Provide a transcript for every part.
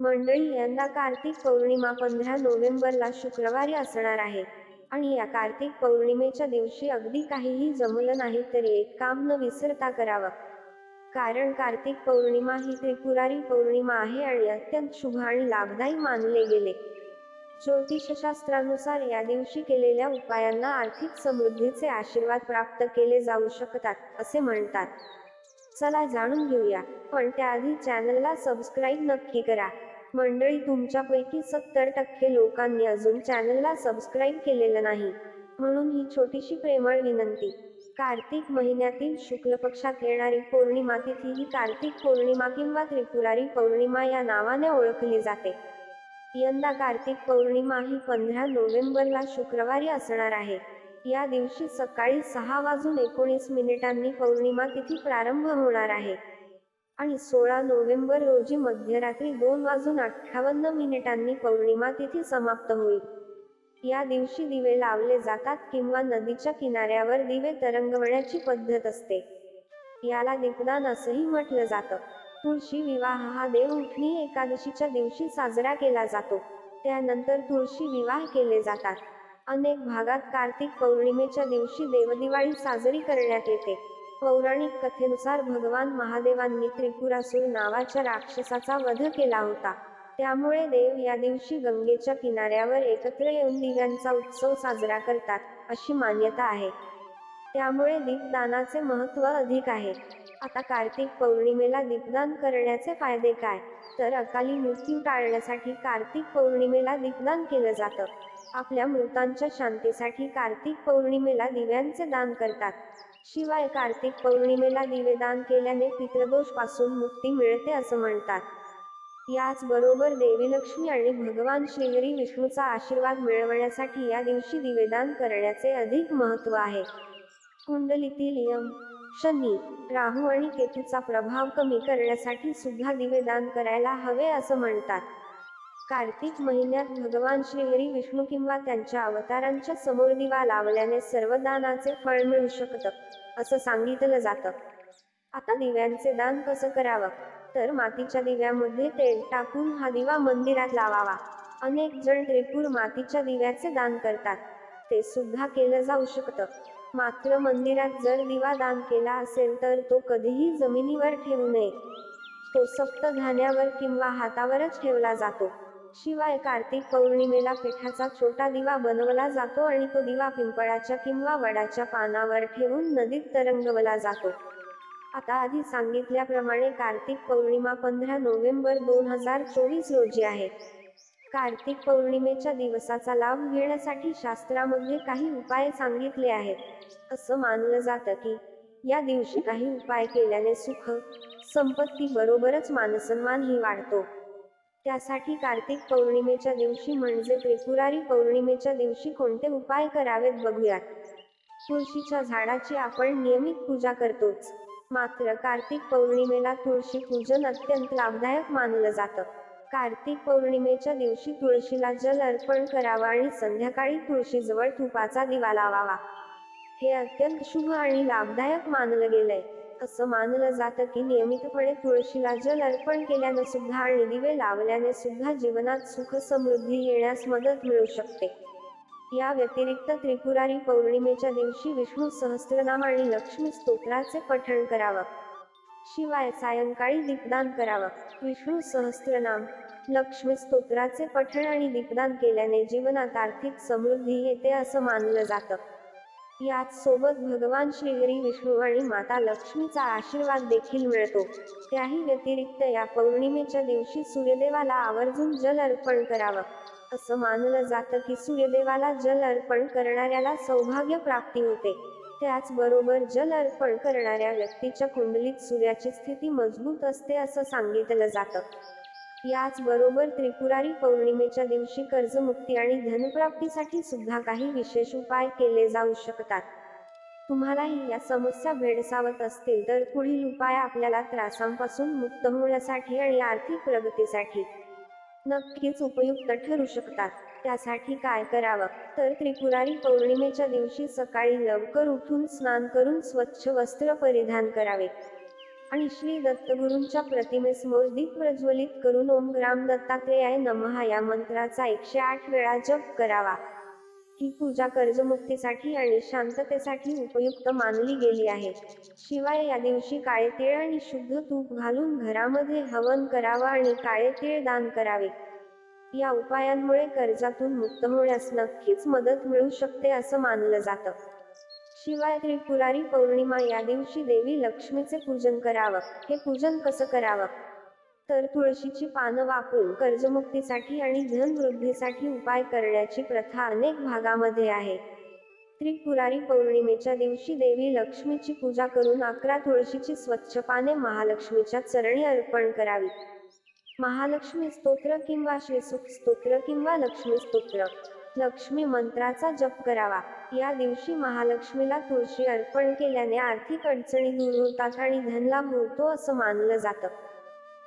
मंडळी यंदा कार्तिक पौर्णिमा पंधरा नोव्हेंबरला शुक्रवारी असणार आहे. आणि या कार्तिक पौर्णिमेच्या दिवशी अगदी काहीही जमलं नाही तरी एक काम न विसरता करावं. कारण कार्तिक पौर्णिमा ही त्रिपुरारी पौर्णिमा आहे आणि अत्यंत शुभ आणि लाभदायी मानले गेले. ज्योतिषशास्त्रानुसार या दिवशी केलेल्या उपायांना आर्थिक समृद्धीचे आशीर्वाद प्राप्त केले जाऊ शकतात असे म्हणतात. चला जाणून घेऊया पण त्याआधी चॅनलला सबस्क्राईब नक्की करा. मंडळी तुमच्यापैकी सत्तर टक्के लोकांनी अजून चॅनलला सबस्क्राईब केलेलं नाही. म्हणून ही छोटीशी प्रेमळ विनंती. कार्तिक महिन्यातील शुक्ल पक्षात येणारी पौर्णिमा तिथी ही कार्तिक पौर्णिमा किंवा त्रिपुरारी पौर्णिमा या नावाने ओळखली जाते. यंदा कार्तिक पौर्णिमा ही पंधरा नोव्हेंबरला शुक्रवारी असणार आहे. या दिवशी सकाळी सहा वाजून एकोणीस मिनिटांनी पौर्णिमा तिथी प्रारंभ होणार आहे. आणि सोळा नोव्हेंबर रोजी मध्यरात्री दोन वाजून अठ्ठावन्न मिनिटांनी पौर्णिमा तिथी समाप्त होईल या दिवशी दिवे लावले जातात किंवा नदीच्या किनाऱ्यावर दिवे तरंगवण्याची पद्धत असते. याला दीपदान असंही म्हटलं जातं. तुळशी विवाह हा देव उठणी एकादशीच्या दिवशी साजरा केला जातो. त्यानंतर तुळशी विवाह केले जातात. अनेक भागात कार्तिक पौर्णिमेच्या दिवशी देवदिवाळी साजरी करण्यात येते. पौराणिक कथेनुसार भगवान महादेवांनी त्रिपुरासूर नावाच्या राक्षसाचा वध केला होता. त्यामुळे देव या दिवशी गंगेच्या किनाऱ्यावर एकत्र येऊन दिव्यांचा उत्सव साजरा करतात अशी मान्यता आहे. त्यामुळे दीपदानाचे महत्त्व अधिक आहे. आता कार्तिक पौर्णिमेला दीपदान करण्याचे फायदे काय? तर अकाली मृत्यू टाळण्यासाठी कार्तिक पौर्णिमेला दीपदान केलं जातं. आपल्या मृतांच्या शांतीसाठी कार्तिक पौर्णिमेला दिव्यांचे दान करतात. शिवाय कार्तिक पौर्णिमेला दिवे दान केल्याने पितृदोषपासून मुक्ती मिळते असं म्हणतात. याचबरोबर देवी लक्ष्मी आणि भगवान श्रीहरी विष्णूचा आशीर्वाद मिळवण्यासाठी या दिवशी दिवेदान करण्याचे अधिक महत्त्व आहे. कुंडलीतील यम शनी राहू आणि केतूचा प्रभाव कमी करण्यासाठी सुद्धा दिवेदान करायला हवे असं म्हणतात. कार्तिक महिन्यात भगवान श्रीहरी विष्णू किंवा त्यांच्या अवतारांच्या समोर दिवा लावल्याने सर्व दानाचे फळ मिळू शकतं असं सांगितलं जातं. आता दिव्यांचे दान कसं करावं? तर मातीच्या दिव्यामध्ये तेल टाकून हा दिवा मंदिरात लावावा. अनेक जण त्रिपूर मातीच्या दिव्याचे दान करतात. ते सुद्धा केलं जाऊ शकतं. मात्र मंदिरात जर दिवा दान केला असेल तर तो कधीही जमिनीवर ठेवू नये. तो सप्त धान्यावर किंवा हातावरच ठेवला जातो. शिवाय कार्तिक पौर्णिमेला पिठाचा छोटा दिवा बनवला जातो आणि तो दिवा पिंपळाच्या किंवा वडाच्या पानावर ठेवून नदीत तरंगवला जातो. आता आधी सांगितल्याप्रमाणे कार्तिक पौर्णिमा पंधरा नोव्हेंबर दोन हजार चोवीस रोजी आहे. कार्तिक पौर्णिमेच्या दिवसाचा लाभ घेण्यासाठी शास्त्रामध्ये काही उपाय सांगितले आहेत. असं मानलं जातं की या दिवशी काही उपाय केल्याने सुख संपत्ती बरोबरच मानसन्मानही वाढतो. त्यासाठी कार्तिक पौर्णिमेच्या दिवशी म्हणजे त्रिपुरारी पौर्णिमेच्या दिवशी कोणते उपाय करावेत बघूयात. तुळशीच्या झाडाची आपण नियमित पूजा करतोच. मात्र कार्तिक पौर्णिमेला तुळशी पूजन अत्यंत लाभदायक मानलं जातं. कार्तिक पौर्णिमेच्या दिवशी तुळशीला जल अर्पण करावं आणि संध्याकाळी तुळशीजवळ तुपाचा दिवा लावावा. हे अत्यंत शुभ आणि लाभदायक मानलं गेलंय. असं मानलं जातं की नियमितपणे तुळशीला जल अर्पण केल्याने सुद्धा आणि दिवे लावल्याने सुद्धा जीवनात सुख समृद्धी येण्यास मदत मिळू शकते. या व्यतिरिक्त त्रिपुरारी पौर्णिमेच्या दिवशी विष्णू सहस्त्रनाम आणि लक्ष्मी स्तोत्राचे पठण करावं. शिवाय सायंकाळी दीपदान करावं. विष्णू सहस्त्रनाम लक्ष्मी स्तोत्राचे पठण आणि दीपदान केल्याने जीवनात आर्थिक समृद्धी येते असं मानलं जातं. याच सोबत भगवान श्रीहरी विष्णू आणि माता लक्ष्मीचा आशीर्वाद देखील मिळतो. त्याही व्यतिरिक्त या पौर्णिमेच्या दिवशी सूर्यदेवाला आवर्जून जल अर्पण करावं. असं मानलं जातं की सूर्यदेवाला जल अर्पण करणाऱ्याला सौभाग्य प्राप्ती होते. त्याचबरोबर जल अर्पण करणाऱ्या व्यक्तीच्या कुंडलीत सूर्याची स्थिती मजबूत असते असं सांगितलं जातं. याचबरोबर त्रिपुरारी पौर्णिमेच्या दिवशी कर्जमुक्ती आणि धनप्राप्तीसाठी सुद्धा काही विशेष उपाय केले जाऊ शकतात. तुम्हालाही या समस्या भेडसावत असतील तर पुढील उपाय आपल्याला त्रासांपासून मुक्त होण्यासाठी आणि आर्थिक प्रगतीसाठी नक्कीच उपयुक्त ठरू शकतात. त्यासाठी काय करावं? तर त्रिपुरारी पौर्णिमेच्या दिवशी सकाळी लवकर उठून स्नान करून स्वच्छ वस्त्र परिधान करावे. आणि श्री दत्तगुरूंच्या प्रतिमेसमोर दीप प्रज्वलित करून ओम ग्राम दत्तात्रेयाय नमः. या मंत्राचा एकशे आठ वेळा जप करावा. ही पूजा कर्जमुक्तीसाठी आणि शांततेसाठी उपयुक्त मानली गेली आहे. शिवाय या दिवशी काळे तीळ आणि शुद्ध तूप घालून घरामध्ये हवन करावा आणि काळे तीळ दान करावे. या उपायांमुळे कर्जातून मुक्त होण्यास नक्कीच मदत मिळू शकते असं मानलं जातं. शिवाय त्रिपुरारी पौर्णिमा या दिवशी देवी लक्ष्मीचे पूजन करावं. हे पूजन कसं करावं? तर तुळशीची पानं वापरून कर्जमुक्तीसाठी आणि धनवृद्धीसाठी उपाय करण्याची प्रथा अनेक भागामध्ये आहे. त्रिपुरारी पौर्णिमेच्या दिवशी देवी लक्ष्मीची पूजा करून अकरा तुळशीची स्वच्छ पाने महालक्ष्मीच्या चरणी अर्पण करावी. महालक्ष्मी स्तोत्र किंवा श्रीसुख स्तोत्र किंवा लक्ष्मी स्तोत्र. लक्ष्मी मंत्राचा जप करावा. या दिवशी महालक्ष्मीला तुळशी अर्पण केल्याने आर्थिक अडचणी दूर होतात आणि धनलाभ होतो असं मानलं जातं.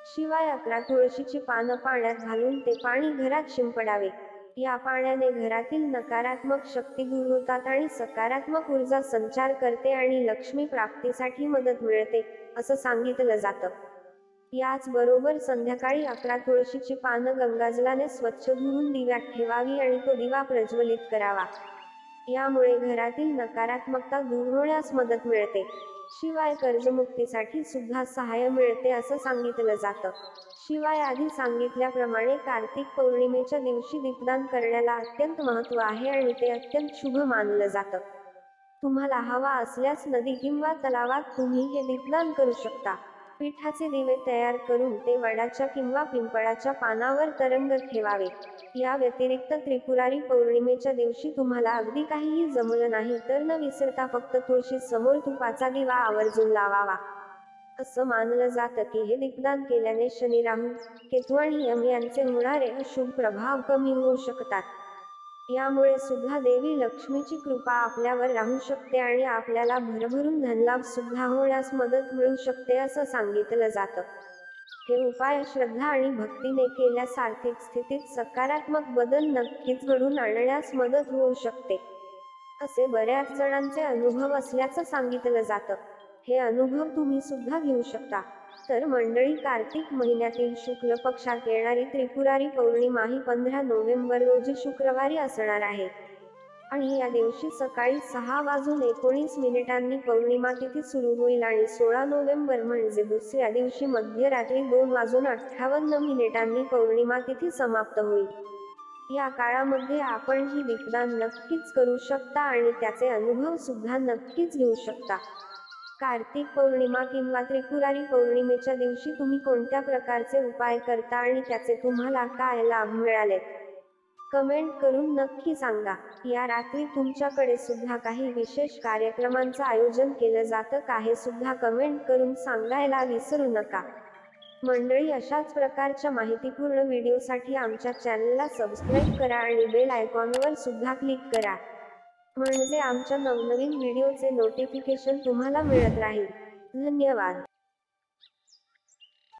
शिवाय अकरा तुळशीची पानं पाण्यात घालून ते पाणी घरात शिंपडावे. या पाण्याने घरातील नकारात्मक शक्ती दूर होतात आणि सकारात्मक ऊर्जा संचार करते आणि लक्ष्मी प्राप्तीसाठी मदत मिळते असं सांगितलं जातं. याचबरोबर संध्याकाळी अकरा तुळशीची पानं गंगाजलाने स्वच्छ धुवून दिव्यात ठेवावी आणि तो दिवा प्रज्वलित करावा. यामुळे घरातील नकारात्मकता दूर होण्यास मदत मिळते. शिवाय कर्जमुक्तीसाठी सुद्धा सहाय्य मिळते असं सांगितलं जातं. शिवाय आधी सांगितल्याप्रमाणे कार्तिक पौर्णिमेच्या दिवशी दीपदान करण्याला अत्यंत महत्त्व आहे आणि ते अत्यंत शुभ मानलं जातं. तुम्हाला हवा असल्यास नदी किंवा तलावात तुम्ही हे दीपदान करू शकता. पिठाचे दिवे तयार करून ते वडाच्या किंवा पिंपळाच्या पानावर तरंगत ठेवावे. या व्यतिरिक्त त्रिपुरारी पौर्णिमेच्या दिवशी तुम्हाला अगदी काहीही जमलं नाही तर न विसरता फक्त तुळशी समोर तुपाचा दिवा आवर्जून लावावा. असं मानलं जातं की हे दीपदान केल्याने शनी राहू केतू आणि यम यांचे होणारे अशुभ प्रभाव कमी होऊ शकतात. यामुळे सुद्धा देवी लक्ष्मीची कृपा आपल्यावर राहू शकते आणि आपल्याला भरभरून धनलाभ सुद्धा होण्यास मदत मिळू शकते असं सांगितलं जातं. हे उपाय श्रद्धा आणि भक्तीने केल्यास आर्थिक स्थितीत सकारात्मक बदल नक्कीच घडून आणण्यास मदत होऊ शकते. असे बऱ्याच जणांचे अनुभव असल्याचं सांगितलं जातं. हे अनुभव तुम्ही सुद्धा घेऊ शकता. तर मंडळी कार्तिक महिन्यातील शुक्ल पक्षात येणारी त्रिपुरारी पौर्णिमा ही पंधरा नोव्हेंबर रोजी शुक्रवारी असणार आहे. आणि या दिवशी सकाळी सहा वाजून एकोणीस मिनिटांनी पौर्णिमा तिथी सुरू होईल आणि सोळा नोव्हेंबर म्हणजे दुसऱ्या दिवशी मध्यरात्री दोन वाजून अठ्ठावन्न मिनिटांनी पौर्णिमा तिथी समाप्त होईल. या काळामध्ये आपण ही विकदान नक्कीच करू शकता आणि त्याचे अनुभव सुद्धा नक्कीच घेऊ शकता. कार्तिक पौर्णिमा किंवा त्रिपुरारी पौर्णिमेच्या दिवशी तुम्ही कोणत्या प्रकारचे उपाय करता आणि त्याचे तुम्हाला काय लाभ मिळाले कमेंट करून नक्की सांगा. या रात्री तुमच्याकडे सुद्धा काही विशेष कार्यक्रमांचं आयोजन केलं जातं का हे सुद्धा कमेंट करून सांगायला विसरू नका. मंडळी अशाच प्रकारच्या माहितीपूर्ण व्हिडिओसाठी आमच्या चॅनलला सबस्क्राईब करा आणि बेल आयकॉनवर सुद्धा क्लिक करा. म्हणजे आमच्या नवनवीन व्हिडिओचे नोटिफिकेशन तुम्हाला मिळत राहील. धन्यवाद.